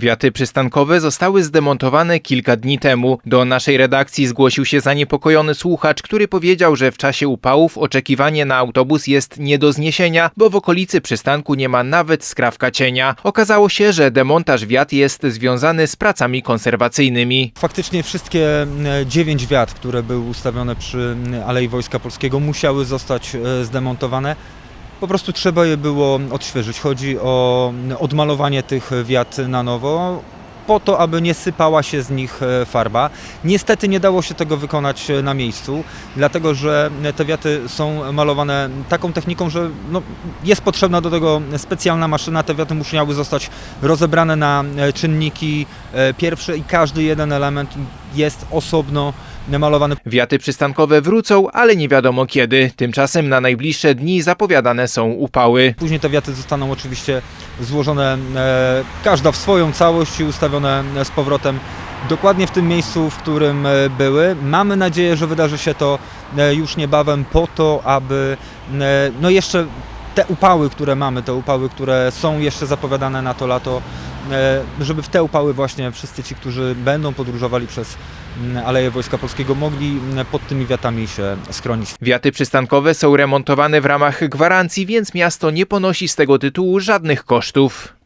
Wiaty przystankowe zostały zdemontowane kilka dni temu. Do naszej redakcji zgłosił się zaniepokojony słuchacz, który powiedział, że w czasie upałów oczekiwanie na autobus jest nie do zniesienia, bo w okolicy przystanku nie ma nawet skrawka cienia. Okazało się, że demontaż wiat jest związany z pracami konserwacyjnymi. Faktycznie wszystkie e, dziewięć wiat, które były ustawione przy m, Alei Wojska Polskiego musiały zostać e, zdemontowane. Po prostu trzeba je było odświeżyć. Chodzi o odmalowanie tych wiat na nowo po to, aby nie sypała się z nich e, farba. Niestety nie dało się tego wykonać e, na miejscu, dlatego że te wiaty są malowane taką techniką, że no, jest potrzebna do tego specjalna maszyna. Te wiaty musiały zostać rozebrane na e, czynniki pierwsze i każdy jeden element jest osobno malowany. Wiaty przystankowe wrócą, ale nie wiadomo kiedy. Tymczasem na najbliższe dni zapowiadane są upały. Później te wiaty zostaną oczywiście złożone e, każda w swoją całość i ustawione e, z powrotem dokładnie w tym miejscu, w którym e, były. Mamy nadzieję, że wydarzy się to e, już niebawem po to, aby no jeszcze te upały, które mamy, te upały, które są jeszcze zapowiadane na to lato, żeby w te upały właśnie wszyscy ci, którzy będą podróżowali przez m, Aleje Wojska Polskiego, mogli m, pod tymi wiatami się schronić. Wiaty przystankowe są remontowane w ramach gwarancji, więc miasto nie ponosi z tego tytułu żadnych kosztów.